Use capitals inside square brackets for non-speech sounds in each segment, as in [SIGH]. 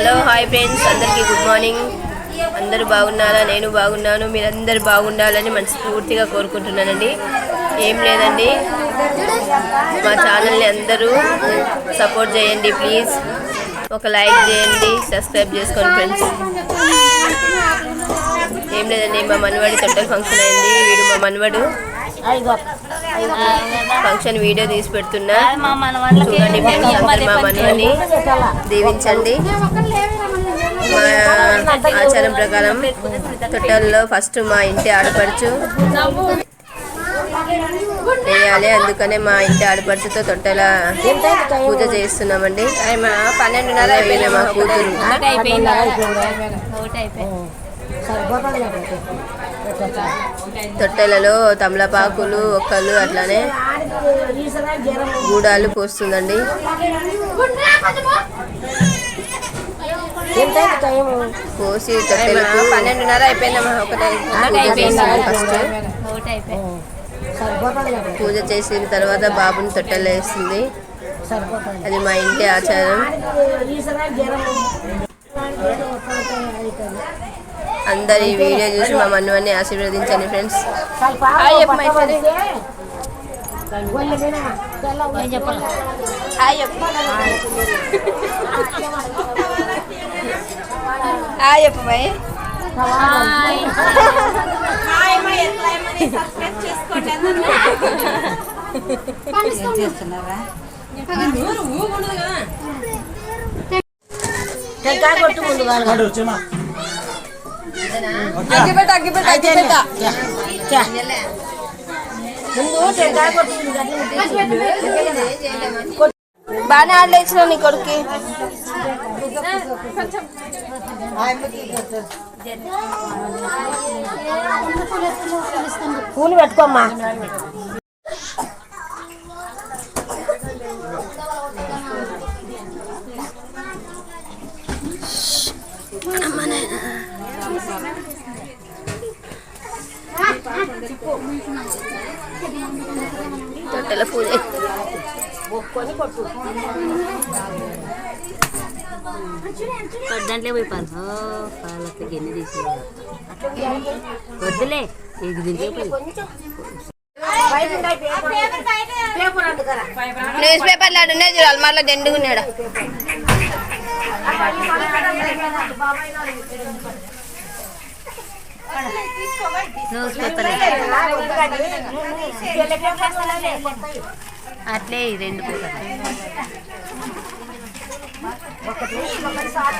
Hello hi friends అందరికీ good morning అందరూ బాగున్నారా? నేను బాగున్నాను. మీరందరూ బాగుండాలని మనస్ఫూర్తిగా కోరుకుంటున్నానండి. ఏం లేదండి. మా ఛానల్ని అందరూ సపోర్ట్ చేయండి ప్లీజ్ ఒక లైక్ చేయండి సబ్స్క్రైబ్ చేసుకోండి ఫ్రెండ్స్ ఏం లేదండి. మా మనవాడి తొట్టెల ఫంక్షన్ అయింది. వీడు మా మనవడు. ఫంక్షన్ వీడియో తీసి పెడుతున్నా. మా మనవాళ్ళకి చూడండి మా మనవని దీవించండి. మా ఆచారం ప్రకారం తొట్టెల్లో ఫస్ట్ మా ఇంటి ఆడపడుచు వేయాలి. అందుకనే మా ఇంటి ఆడపడుచుతో తొట్టెల పూజ చేస్తున్నామండి. మా పన్నెండున్నర అయిపోయింది మా కూతురు. తొట్టెలలో తమలపాకులు ఒక్కలు అట్లానే గూడాలు పోస్తుందండి. పోసి తొట్టెలకు పన్నెండున్నర అయిపోయిందమ్మా ఒకటి ఫస్ట్. పూజ చేసిన తర్వాత బాబుని తొట్టెలో వేస్తుంది అది మా ఇంటి ఆచారం. అందరు ఈ వీడియో చూసి మా మన్నువన్నీ ఆశీర్వదించండి ఫ్రెండ్స్ హాయ్ చెప్పు మై చెల్లి. ఏం చెప్పాలి? [LAUGHS] హాయ్ చెప్పు హాయ్ చెప్పు మై హాయ్ బాగానే ఆడలే ఇచ్చిన నీ కొడుకు పూలు పెట్టుకోమ్మా తొట్టెల పూజ. దాంట్లో పోయి పాలు. పాలకి గిన్నె తీసి వద్దులే ఇది దీంట్లో పోయి. న్యూస్ పేపర్లు ఆడున్నాయి చూడాలి మళ్ళీ దెండుగున్నాడు న్యూస్ అట్లే ఈ రెండు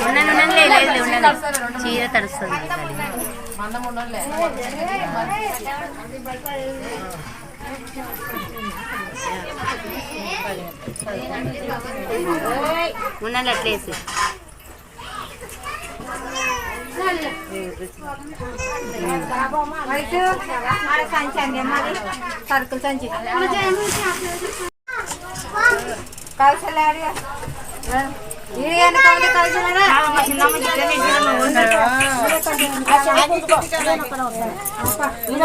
ఉండండి ఉండండి లేదు ఉండండి. చీర తడుస్తుంది. ఉండండి అట్లేసి సరుకులు సంచి ఈయన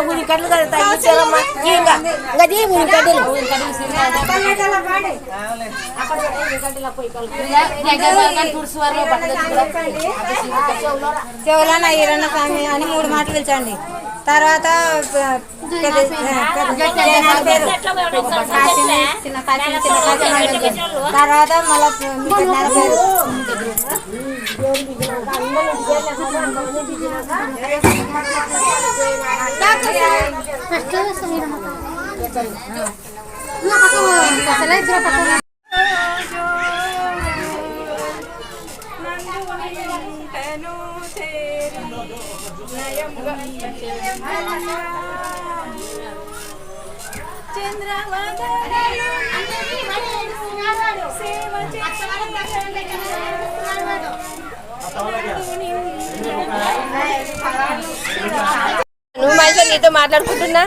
గుడి కట్లు చెవులన ఈరన్న స్వామి అని మూడు మాటలు పిలిచండి తర్వాత ప- పెద్ద పెద్ద జనాల పేరు కాశీని, చిన్న నువ్వు మంచిగా నీతో మాట్లాడుకుంటున్నా?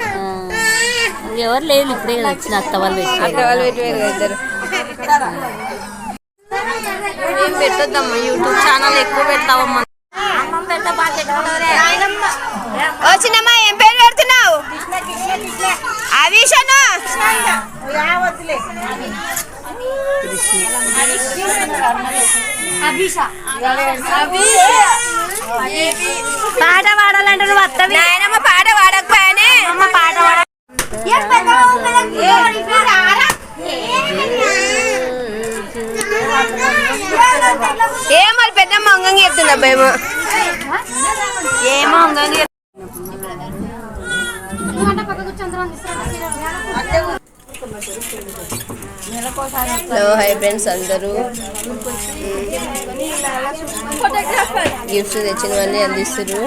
ఎవరు లేదు ఇప్పుడే వచ్చిన అత్త వాళ్ళు పెట్టారు వాళ్ళు ఇద్దరు. ఏం పెట్టొద్దమ్మా యూట్యూబ్ ఛానల్ ఎక్కువ పెడతావమ్మా. పెడుతున్నావు అవిషను! పాట పాడాలంటే నువ్వు నాయనమ్మ పాట పాడకపోయానే హలో హై ఫ్రెండ్స్ అందరూ. గిఫ్ట్స్ తెచ్చినవన్నీ అందిస్తారు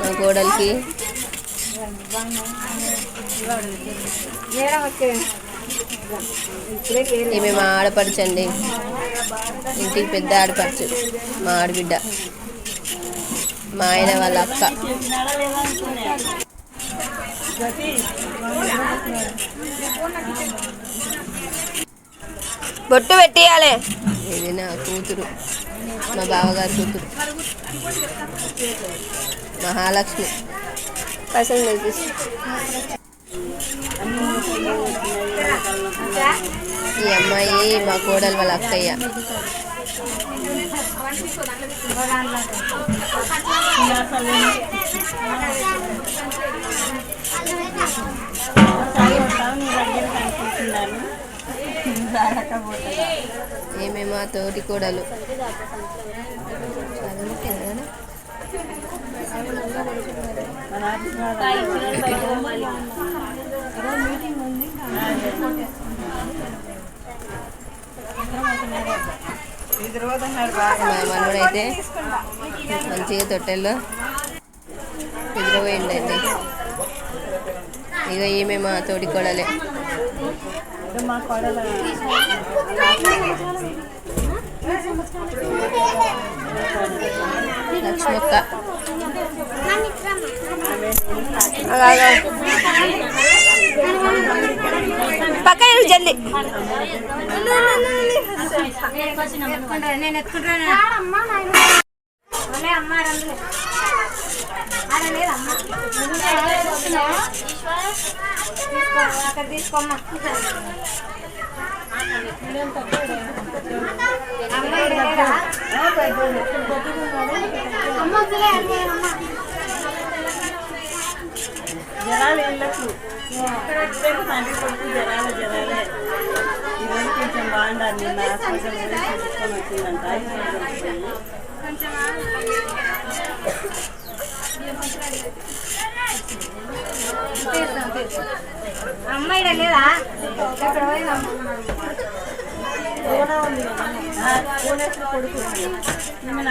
మా కోడలికి. ఈమె మా ఆడపడుచండి ఇంటికి పెద్ద ఆడపడుచు మా ఆడబిడ్డ. మా ఆయన వాళ్ళ అక్క. బొట్టు పెట్టియాలే. ఇది నా కూతురు. మా బావగారి కూతురు. మహాలక్ష్మి. పైసలు తెచ్చేసి ఈ అమ్మాయి మా కోడలు వాళ్ళ అక్కయ్య. ఏమేమో తోటి కూడలు. మనోడైతే మంచిగా తొట్టెల్లో నిద్రపోయిండండి ఇక ఏమేమో తోటి కూడలే. లక్ష్మక్క. పక్కన జల్లి. నేను ఎత్తుకుంటాను అమ్మ తీసుకో అక్కడ తీసుకోమ్మా జనాలు ఇళ్ళకు తండ్రి కొడుకు జనాలు జనాలే ఈరోజు కొంచెం బాగుండాలి నిన్న వచ్చిందంట ఈడ లేదా? ఎక్కడ మన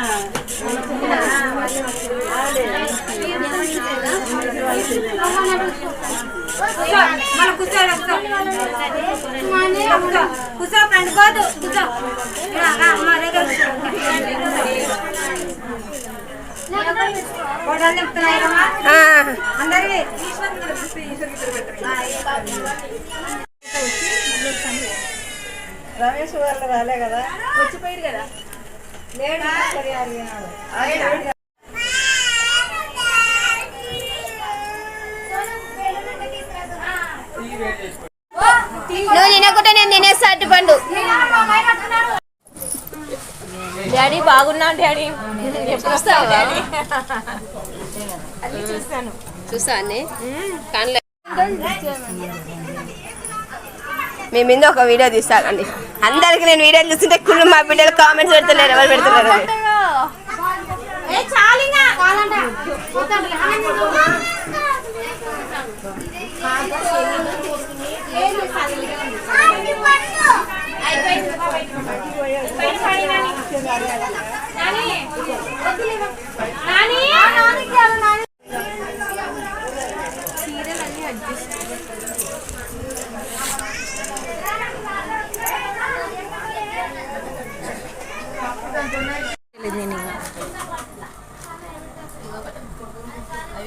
కూర్చో. కూర్చో ఫ్రెండ్ కూర్చో అమ్మ దగ్గర రమేష్ వాళ్ళు రాలే కదా లేడు సరే అడిగినాడు నువ్వు తినకుంటే నేను తినేస్తా అట్టు డాడీ బాగున్నా డాడీ. చూసా అన్ని కానీ మీ మీద ఒక వీడియో తీస్తానండి. అందరికి నేను వీడియో చూస్తుంటే కుళ్ళు మా బిడ్డలు కామెంట్స్ పెడతలేరు ఎవరు పెడతలేరు అని. అదిగో అక్కవి ఆ అక్కవి అది గుర్తు పెట్టదు పెట్టదు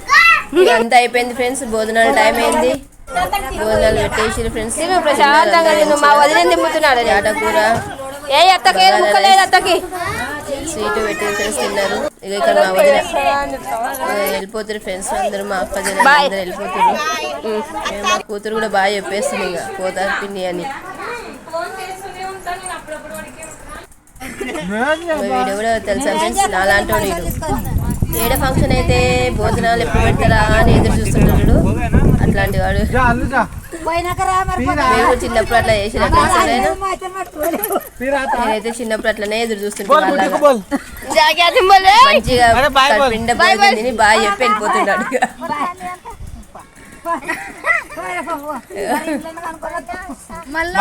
అంతా అయిపోయింది ఫ్రెండ్స్ భోజనాలు టైం అయింది. భోజనాలు పెట్టేసి ఫ్రెండ్స్. ప్రశాంతంగా తిను మా వదిన దిమ్ముతున్నాడు ఆటకూర. ఏ అత్తకి ముక్కలేదు అత్తకి. స్వీట్ పెట్టి ఫ్రెండ్స్ తిన్నారు. ఇక ఇక్కడ మా వదిన. వెళ్ళిపోతారు ఫ్రెండ్స్. అందరూ మా అక్క జన అందరూ వెళ్ళిపోతారు మా కూతురు కూడా బాగా చెప్పేస్తుంది ఇక పోతారు పిన్ని అని. వీడు కూడా తెలుసా ఫ్రెండ్స్ నాలాంటి వాడు వీడు. ఏడ ఫంక్షన్ అయితే భోజనాలు ఎప్పుడు పెడతారా అని ఎదురు చూస్తుంటాడు అట్లాంటి వాడు. మేము చిన్నప్పుడు అట్లా చేసిన నేనైతే చిన్నప్పుడు అట్లనే ఎదురు చూస్తుంటాను మంచిగా పిండ తిని బాగా చెప్పి వెళ్ళిపోతున్నాడు. మళ్ళీ